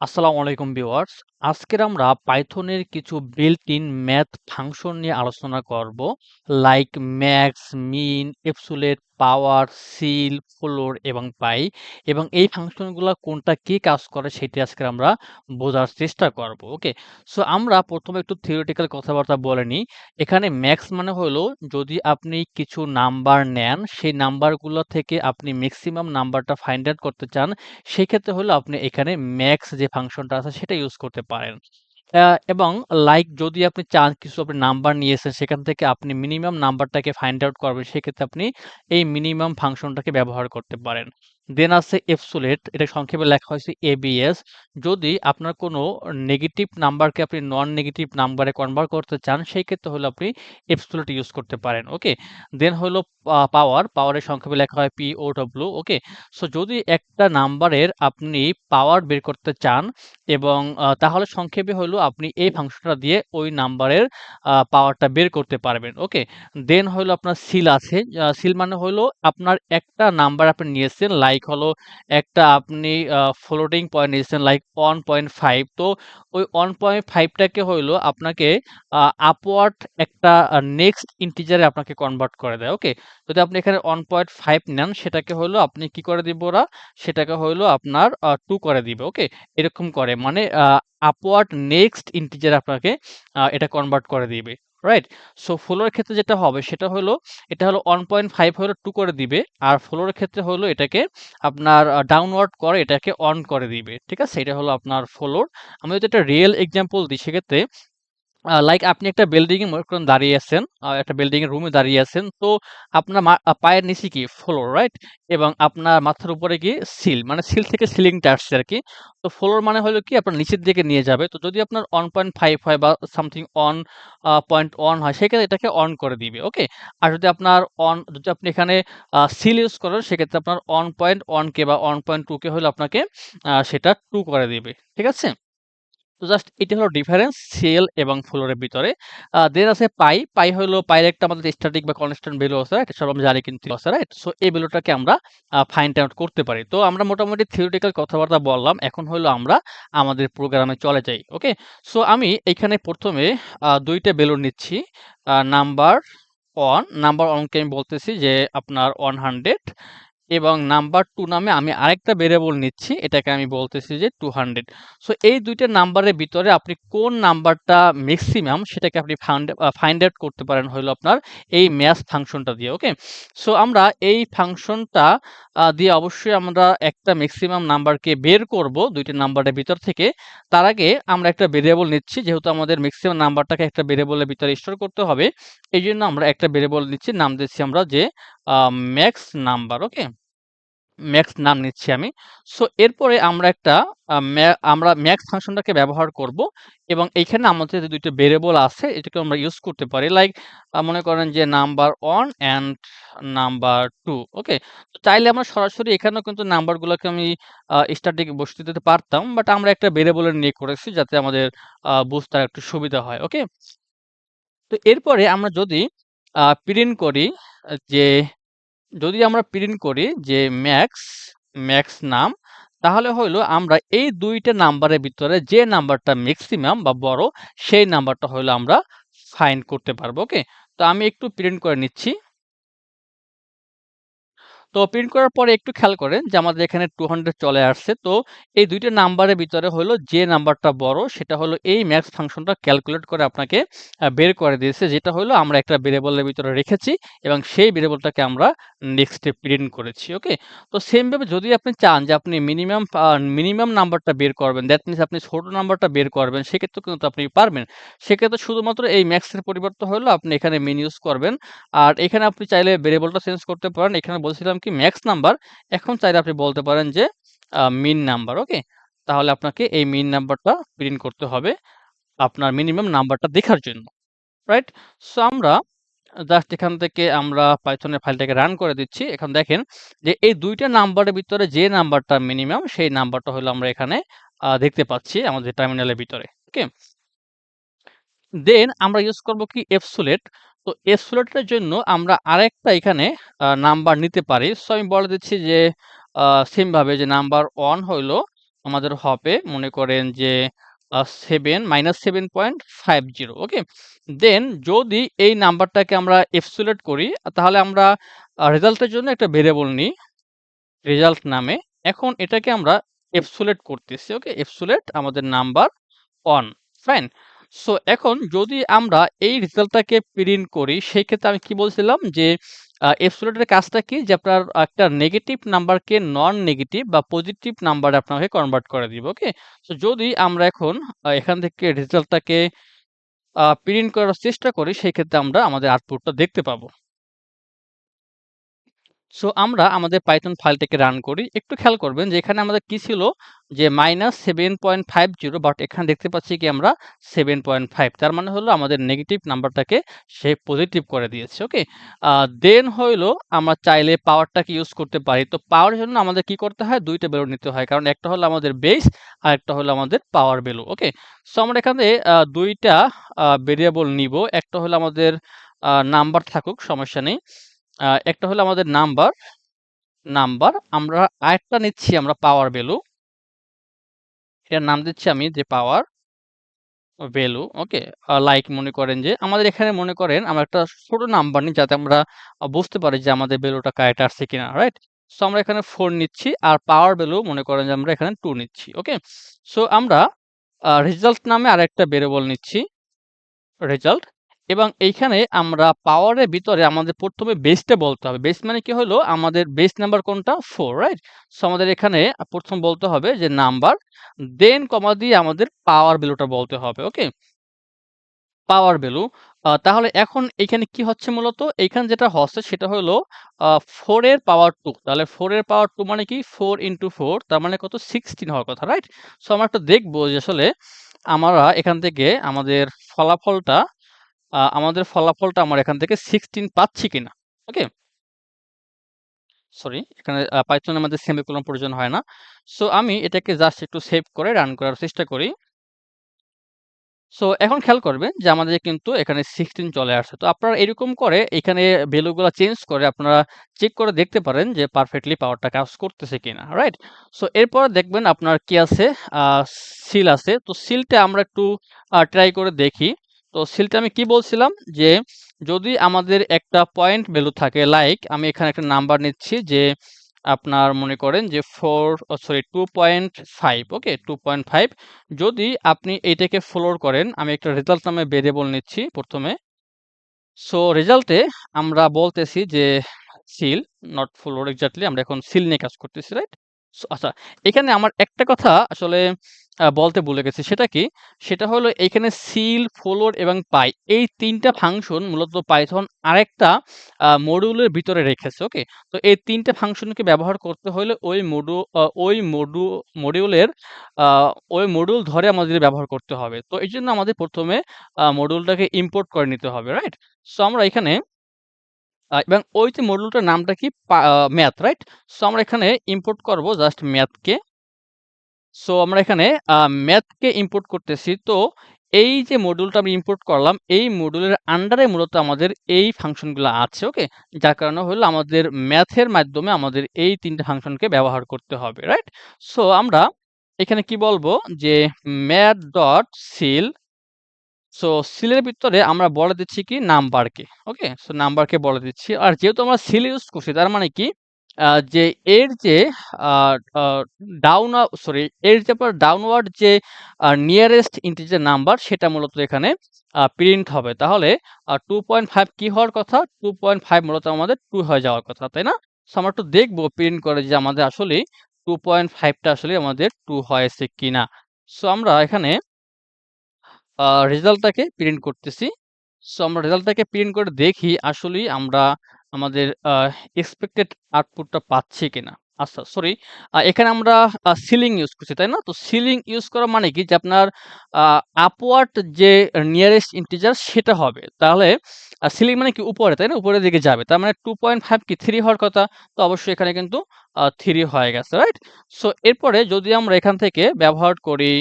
আসসালামু আলাইকুম ভিউয়ার্স। আজকের আমরা পাইথনের কিছু বিল্ট ইন ম্যাথ ফাংশন নিয়ে আলোচনা করব। Like max, min, absolute, power, ceil, floor এবং পাই এবং এই ফাংশনগুলো কোনটা কি কাজ করে সেটি আজকে আমরা বোঝার চেষ্টা করব। ওকে? সো আমরা প্রথমে একটু থিওরিটিক্যাল কথাবার্তা বলে নিই। এখানে ম্যাক্স মানে হলো যদি আপনি কিছু নাম্বার নেন, সেই নাম্বারগুলো থেকে আপনি ম্যাক্সিমাম নাম্বারটা ফাইন্ড আউট করতে চান, সেক্ষেত্রে হলো আপনি এখানে ম্যাক্স যে ফাংশনটা আছে, সেটা ইউজ করতে পারেন। এবং লাইক যদি আপনি চান কিছু আপনি নাম্বার নিয়েছেন সেখান থেকে আপনি মিনিমাম নাম্বারটাকে ফাইন্ড আউট করবেন, সেক্ষেত্রে আপনি এই মিনিমাম ফাংশনটাকে ব্যবহার করতে পারেন। দেন আছে এবসোলিউট এটা সংক্ষেপে লেখা হয়েছে এবিএস যদি আপনার কোনো নেগেটিভ নাম্বারকে আপনি নন নেগেটিভ নাম্বারে কনভার্ট করতে চান সেই ক্ষেত্রে হলো আপনি এবসোলিউট ইউজ করতে পারেন। ওকে? দেন হলো পাওয়ার, পাওয়ারের সংক্ষেপে লেখা হয় পিওডব্লিউ ওকে? সো যদি একটা নাম্বারের আপনি পাওয়ার বের করতে চান এবং তাহলে সংক্ষেপে হলো আপনি এই ফাংশনটা দিয়ে ওই নাম্বারের পাওয়ারটা বের করতে পারবেন। ওকে? দেন হলো আপনার সিল আছে। সিল মানে হলো আপনার একটা নাম্বার আপনি নিয়েছেন লাইক হলো একটা আপনি ফ্লোটিং পয়েন্ট নিয়েছেন লাইক 1.5 তো ওই 1.5 টাকে হইল আপনাকে আপওয়ার্ড একটা নেক্সট ইন্টিজার আপনাকে কনভার্ট করে দেয়। ওকে? যদি আপনি এখানে 1.5 নেন, সেটাকে হইল আপনি কি করে দিবে ওরা? সেটাকে হইল আপনার 2 করে দিবে। ওকে? এরকম করে মানে আপওয়ার্ড নেক্সট ইন্টিজার আপনাকে এটা কনভার্ট করে দিবে। রাইট? সো ফ্লোর ক্ষেত্রে যেটা হবে সেটা হলো, এটা হলো 1.5 হলো টু করে দিবে। আর ফ্লোর ক্ষেত্রে হলো এটাকে আপনার ডাউনওয়ার্ড করে, এটাকে অন করে দিবে। ঠিক আছে? এটা হলো আপনার ফ্লোর। আমি যদি একটা রিয়েল এক্সাম্পল দিই, সেক্ষেত্রে লাইক আপনি একটা বিল্ডিং এ দাঁড়িয়ে আছেন। একটা বিল্ডিং এর রুমে দাঁড়িয়ে আছেন। তো আপনার পায়ের নিচে কি? Floor, right? এবং আপনার মাথার উপরে কি? সিল। মানে সিল থেকে সিলিংটা আসছে আর কি তো ফ্লোর মানে হলো কি? আপনার নিচের দিকে নিয়ে যাবে। তো যদি আপনার 1.5 হয় বা সামথিং অন পয়েন্ট অন হয় সেক্ষেত্রে এটাকে অন করে দিবে। ওকে? আর যদি আপনার অন যদি আপনি এখানে সিল ইউজ করেন সেক্ষেত্রে আপনার 1.1 কে বা 1.2 কে হলো আপনাকে সেটা টু করে দিবে। ঠিক আছে? তো জাস্ট এটা হলো ডিফারেন্স সিএল এবং ফ্লোরের ভিতরে। দেন আছে পাই। পাই হলো পাইর একটা আমাদের স্ট্যাটিক বা কনস্ট্যান্ট ভ্যালু আছে, রাইট? সব আমরা জানি কিন্তু আছে, রাইট? সো এই ভ্যালুটাকে আমরা ফাইন্ড আউট করতে পারি। তো আমরা মোটামুটি থিওরিটিক্যাল কথাবার্তা বললাম। এখন হলো আমরা আমাদের প্রোগ্রামে চলে যাই। ওকে? সো আমি এইখানে ১ম এ আ ২ টা ভ্যালু নিচ্ছি। নাম্বার 1 নাম্বার 1 কে আমি বলতেছি যে আপনার 100 এবং নাম্বার টু নামে আমি আরেকটা ভেরিয়েবল নিচ্ছি। এটাকে আমি বলতেছি যে 200 সো এই দুইটা নাম্বারের ভিতরে আপনি কোন নাম্বারটা ম্যাক্সিমাম সেটাকে আপনি ফাইন্ড আউট করতে পারেন হইল আপনার এই ম্যাথ ফাংশনটা দিয়ে। ওকে? সো আমরা এই ফাংশনটা দিয়ে অবশ্যই আমরা একটা ম্যাক্সিমাম নাম্বারকে বের করব ২ টা নাম্বারের ভিতর থেকে। তার আগে আমরা একটা ভেরিয়েবল নিচ্ছি। যেহেতু আমাদের ম্যাক্সিমাম নাম্বারটাকে একটা ভেরিয়েবলের ভিতরে স্টোর করতে হবে। এই জন্য আমরা একটা ভেরিয়েবল নিচ্ছি। নাম দিচ্ছি আমরা যে ম্যাক্স নাম্বার। ওকে? ম্যাক্স নাম নিচ্ছি আমি। সো এরপরে আমরা একটা আমরা ম্যাক্স ফাংশনটাকে ব্যবহার করব এবং এইখানে আমাদের যে ২ টা ভেরিয়েবল আছে এটাকে আমরা ইউজ করতে পারি। লাইক মনে করেন যে নাম্বার 1 অ্যান্ড নাম্বার 2 ওকে? চাইলে আমরা সরাসরি এখানেও কিন্তু নাম্বারগুলোকে আমি, আ স্ট্যাটিক বসিয়ে দিতে পারতাম। বাট আমরা একটা ভেরিয়েবলের নিয়ে করেছি যাতে আমাদের বুঝতে আরেকটু সুবিধা হয়। ওকে? তো এরপরে আমরা যদি প্রিন্ট করি, যে যদি আমরা প্রিন্ট করি যে ম্যাক্স, ম্যাক্স নাম তাহলে হইল আমরা এই দুইটা নাম্বারের ভিতরে যে নাম্বারটা ম্যাক্সিমাম বা বড় সেই নাম্বারটা হইল আমরা ফাইন্ড করতে পারব। ওকে? তো আমি একটু প্রিন্ট করে নিচ্ছি। তো প্রিন্ট করার পরে একটু খেয়াল করেন যে আমাদের এখানে 200 চলে আসছে। তো এই দুইটা নাম্বারের ভিতরে হলো যে নাম্বারটা বড় সেটা হলো এই ম্যাক্স ফাংশনটা ক্যালকুলেট করে আপনাকে বের করে দিয়েছে। যেটা হলো আমরা একটা ভেরিয়েবলের ভিতরে রেখেছি এবং সেই ভেরিয়েবলটাকে আমরা নেক্সট প্রিন্ট করেছি। ওকে? তো সেমভাবে যদি আপনি চান যে আপনি মিনিমাম মিনিমাম নাম্বারটা বের করবেন, দ্যাট মিনস আপনি ছোট নাম্বারটা বের করবেন সেক্ষেত্রেও কিন্তু আপনি পারবেন। সেক্ষেত্রে শুধুমাত্র এই ম্যাক্স এর পরিবর্তে হলো আপনি এখানে মিন ইউজ করবেন। আর এখানে আপনি চাইলে ভেরিয়েবলটা চেঞ্জ করতে পারেন। এখানে বলছিলাম কি ম্যাক্স নাম্বার। এখন চাইলে আপনি বলতে পারেন যে মিন নাম্বার। ওকে? তাহলে আপনাকে এই মিন নাম্বারটা প্রিন্ট করতে হবে আপনার মিনিমাম নাম্বারটা দেখার জন্য। রাইট? সো আমরা জাস্ট এখান থেকে আমরা পাইথনের ফাইলটাকে রান করে দিচ্ছি। এখন দেখেন যে, এই দুইটা নাম্বারের ভিতরে যে নাম্বারটা মিনিমাম সেই নাম্বারটা হলো আমরা এখানে দেখতে পাচ্ছি আমাদের টার্মিনালের ভিতরে। ওকে? দেন আমরা ইউজ করব কি এবসোলিউট। তো এবসোলিউট এর জন্য আমরা আরেকটা এখানে নাম্বার নিতে পারি। সো আমি বলে দিচ্ছি যে, আ সেম ভাবে যে নাম্বার ওয়ান হইল আমাদের হবে, মনে করেন যে seven minus seven point five zero okay? Then যদি এই নাম্বারটাকে আমরা এপসিলেট করি, তাহলে আমরা রেজাল্টের জন্য একটা ভেরিয়েবল নিই। রেজাল্ট নামে। এখন এটাকে আমরা এপসিলেট করতেছি। ওকে? এপসিলেট আমাদের নাম্বার 1 ফাইন? সো এখন যদি আমরা এই রেজাল্টটাকে প্রিন্ট করি সেই ক্ষেত্রে আমি কি বলছিলাম যে এপসুলেটের কাজটা কি? যে, আপনার একটা নেগেটিভ নাম্বারকে নন নেগেটিভ বা পজিটিভ নাম্বারে আপনাকে কনভার্ট করে দিব ওকে? সো যদি আমরা এখন এখান থেকে রেজাল্টটাকে প্রিন্ট করার চেষ্টা করি সেই ক্ষেত্রে আমরা আমাদের আউটপুটটা দেখতে পাবো। সো আমরা আমাদের পাইথন ফাইলটাকে রান করি। একটু খেয়াল করবেন যে এখানে আমাদের কি ছিল যে -7.50 বাট এখানে দেখতে পাচ্ছি কি আমরা 7.5 তার মানে হলো আমাদের নেগেটিভ নাম্বারটাকে সে পজিটিভ করে দিয়েছে। ওকে? দেন হইল আমরা চাইলে পাওয়ারটাকে ইউজ করতে পারি। তো পাওয়ারের জন্য আমাদের কি করতে হয়? ২ টা ভ্যালু নিতে হয়। কারণ একটা হলো আমাদের বেস আর একটা হলো আমাদের পাওয়ার ভ্যালু। ওকে? সো আমরা এখানে দুইটা ২ টা ভেরিয়েবল নিবো। একটা হলো আমাদের নাম্বার থাকুক, সমস্যা নেই। একটা হলো আমাদের নাম্বার, নাম্বার আমরা আরেকটা নিচ্ছি আমরা পাওয়ার ভ্যালু। এটার নাম দিচ্ছি আমি যে পাওয়ার ভ্যালু ওকে? লাইক মনে করেন যে আমাদের এখানে মনে করেন আমরা একটা ছোট নাম্বার নিই যাতে আমরা বুঝতে পারি যে আমাদের ভ্যালুটা কারেক্ট আসছে কিনা, রাইট? সো আমরা এখানে ফোর নিচ্ছি আর পাওয়ার ভ্যালু মনে করেন যে আমরা এখানে টু নিচ্ছি। ওকে? সো আমরা রেজাল্ট নামে আরেকটা ভেরিয়েবল নিচ্ছি। রেজাল্ট এবং এইখানে আমরা পাওয়ারের ভিতরে আমাদের ১ম এ বেসটা বলতে হবে। বেস মানে কি হলো? আমাদের বেস নাম্বার কোনটা? Four right? সো আমাদের এখানে প্রথম বলতে হবে যে নাম্বার দেন কমা দিয়ে আমাদের পাওয়ার ভ্যালুটা বলতে হবে। ওকে? পাওয়ার ভ্যালু তাহলে এখন এইখানে কি হচ্ছে মূলত? এইখানে যেটা হচ্ছে সেটা হলো আ 4 এর পাওয়ার 2 তাহলে 4 এর পাওয়ার 2 মানে কি? ফোর ইন্টু ফোর তার মানে কত? 16 হওয়ার কথা, রাইট? সো আমরা একটু দেখব যে আসলে আমরা এখান থেকে আমাদের ফলাফলটা আমাদের ফলাফলটা আমরা এখান থেকে 16 পাচ্ছি কিনা। ওকে? সরি এখানে আ আমাদের সেমিকোলন প্রয়োজন হয় না। সো আমি এটাকে জাস্ট একটু সেভ করে রান করার চেষ্টা করি। সো এখন খেয়াল করবেন যে আমাদের কিন্তু এখানে 16 চলে আসছে। তো আপনারা এরকম করে এখানে ভ্যালু গুলা চেঞ্জ করে আপনারা চেক করে দেখতে পারেন যে পারফেক্টলি পাওয়ারটা কাজ করতেছে কিনা, রাইট? সো এরপর দেখবেন আপনার কি আছে? সিল আছে। তো সিলটা আমরা একটু ট্রাই করে দেখি। তো সিলটা আমি কি বলছিলাম? যে যদি আমাদের একটা পয়েন্ট ভ্যালু থাকে লাইক আমি এখানে একটা নাম্বার নিচ্ছি যে আপনার মনে করেন যে four sorry two point five okay? 2.5 যদি আপনি এইটাকে ফ্লোর করেন, আমি একটা রেজাল্ট নামে ভেরিয়েবল নিচ্ছি প্রথমে সো রেজাল্টে আমরা বলতেছি যে সিল নট ফ্লোর এক্সাক্টলি আমরা এখন সিল নিয়ে কাজ করতেছি, রাইট? আচ্ছা এখানে আমার একটা কথা আসলে বলতে ভুলে গেছি। সেটা কি? সেটা হলো এইখানে সিল, ফ্লোর এবং পাই এই ৩ টা ফাংশন মূলত পাইথন আরেকটা আ মডিউলের ভিতরে রেখেছে। ওকে? তো এই ৩ টা ফাংশনকে ব্যবহার করতে হলে ওই মডু ওই মডু মডিউলের ওই মডিউল ধরে আমাদের ব্যবহার করতে হবে। তো এই জন্য আমাদের ১ম এ আ মডিউলটাকে ইম্পোর্ট করে নিতে হবে, রাইট? সো আমরা এখানে এবং ওই যে মডিউলটার নামটা কি? Math, right? সো আমরা এখানে ইম্পোর্ট করব জাস্ট ম্যাথকে। সো আমরা এখানে ম্যাথকে ইম্পোর্ট করতেছি। তো এই যে মডিউলটা আমি ইম্পোর্ট করলাম, এই মডিউলের আন্ডারে মূলত আমাদের এই ফাংশনগুলা আছে। ওকে? যার কারণে হলো আমাদের ম্যাথের মাধ্যমে আমাদের এই ৩ টা ফাংশনকে ব্যবহার করতে হবে, রাইট? সো আমরা এখানে কি বলব? যে ম্যাথ ডট সিল সো সিলের ভিতরে আমরা বলে দিচ্ছি কি? নাম্বারকে। ওকে? সো নাম্বারকে বলে দিচ্ছি। আর যেহেতু আমরা সিল ইউজ করছি তার মানে কি? যে এর যে ডাউন সরি এর যে ডাউনওয়ার্ড যে নিয়ারেস্ট ইন্টিজার নাম্বার সেটা মূলত এখানে প্রিন্ট হবে। তাহলে টু পয়েন্ট ফাইভ কী হওয়ার কথা? 2.5 মূলত আমাদের 2 হয়ে যাওয়ার কথা, তাই না? সো আমরা একটু দেখব প্রিন্ট করে যে আমাদের আসলেই 2.5 টা আসলে আমাদের 2 হয়েছে কিনা। সো আমরা এখানে রেজাল্টটাকে প্রিন্ট করতেছি। সো আমরা রেজাল্টটাকে প্রিন্ট করে দেখি আসলেই আমরা আমাদের এক্সপেক্টেড আউটপুটটা পাচ্ছি কিনা। আচ্ছা সরি এখানে আমরা সিলিং ইউজ করছি, তাই না? তো সিলিং ইউজ করা মানে কি? যে আপনার আপওয়ার্ড যে নিয়ারেস্ট ইন্টিজার সেটা হবে। তাহলে সিলিং মানে কি? উপরে, তাই না? উপরের দিকে যাবে। তার মানে 2.5 কি থ্রি হওয়ার কথা? তো অবশ্যই এখানে কিন্তু থ্রি হয়ে গেছে, রাইট? সো এরপরে যদি আমরা এখান থেকে ব্যবহার করি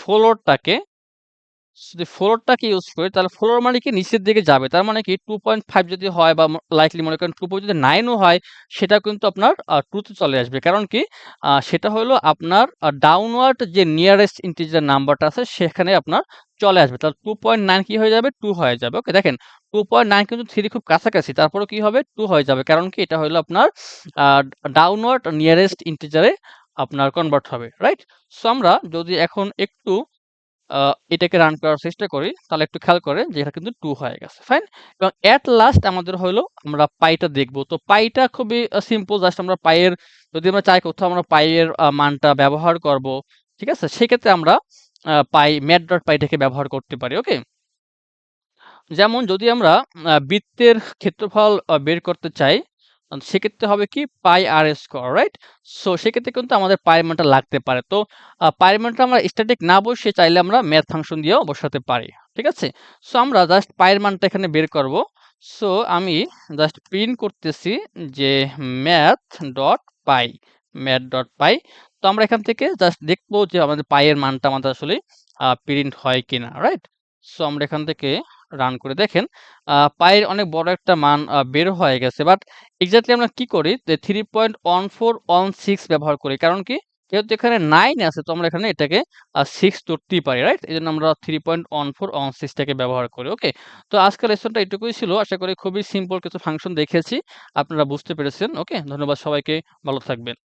ফ্লোরটাকে যদি ফ্লোরটাকে ইউজ করি, তাহলে ফ্লোর মানে কি নিচের দিকে যাবে। তার মানে কি 2.5 যদি হয় বা লাইকলি মনে করেন 2 যদি নাইনও হয়, সেটা কিন্তু আপনার টুতে চলে আসবে। কারণ কি সেটা হলো আপনার ডাউনওয়ার্ড যে নিয়ারেস্ট ইন্টিজার নাম্বারটা আছে, সেখানে আপনার চলে আসবে। তাহলে 2.9 কি হয়ে যাবে? টু হয়ে যাবে। ওকে দেখেন 2.9 কিন্তু থ্রি খুব কাছাকাছি। তারপরেও কি হবে? টু হয়ে যাবে। কারণ কি, এটা হলো আপনার ডাউনওয়ার্ড নিয়ারেস্ট ইন্টিজারে আপনার কনভার্ট হবে। রাইট? সো আমরা যদি এখন একটু এটাকে রান করার চেষ্টা করি তাহলে একটু খেয়াল করেন যে এটা কিন্তু টু হয়ে গেছে। ফাইন? এবং এট লাস্ট আমাদের হলো আমরা পাইটা দেখব। তো পাইটা খুবই সিম্পল জাস্ট আমরা পাইয়ের যদি আমরা চাই কোথাও আমরা পাইয়ের আ মানটা ব্যবহার করব। ঠিক আছে? সেক্ষেত্রে আমরা পাই ম্যাট mat.py পাইটাকে ব্যবহার করতে পারি। ওকে? যেমন যদি আমরা বৃত্তের ক্ষেত্রফল বের করতে চাই, সেক্ষেত্রে হবে কি pi R square, right? So সেক্ষেত্রে কিন্তু আমাদের পাইয়ের মানটা লাগতে পারে। তো আ পাইয়ের মানটা আমরা স্ট্যাটিক না বসিয়ে চাইলে আমরা ম্যাথ ফাংশন দিয়েও বসাতে পারি। ঠিক আছে? সো আমরা জাস্ট পাইয়ের মানটা এখানে বের করব। সো আমি জাস্ট প্রিন্ট করতেছি যে math dot pi math dot pi তো আমরা এখান থেকে জাস্ট দেখব যে আমাদের পায়ের মানটা আমাদের আসলে প্রিন্ট হয় কিনা, রাইট? সো আমরা এখান থেকে রান করে দেখেন পায়ের অনেক বড় একটা মান বের হয়ে গেছে। বাট এক্সাক্টলি আমরা কি করি যে 3.1416 ব্যবহার করি। কারণ কি? যেহেতু এখানে নাইন আছে তো আমরা এখানে এটাকে সিক্স 6 ধরতেই পারি, রাইট? এই জন্য আমরা three point one four one সিক্সটাকে ব্যবহার করি। ওকে? তো আজকের লেসনটা এটুকুই ছিল। আশা করি খুবই সিম্পল কিছু ফাংশন দেখেছি আপনারা বুঝতে পেরেছেন। ওকে? ধন্যবাদ সবাইকে। ভালো থাকবেন।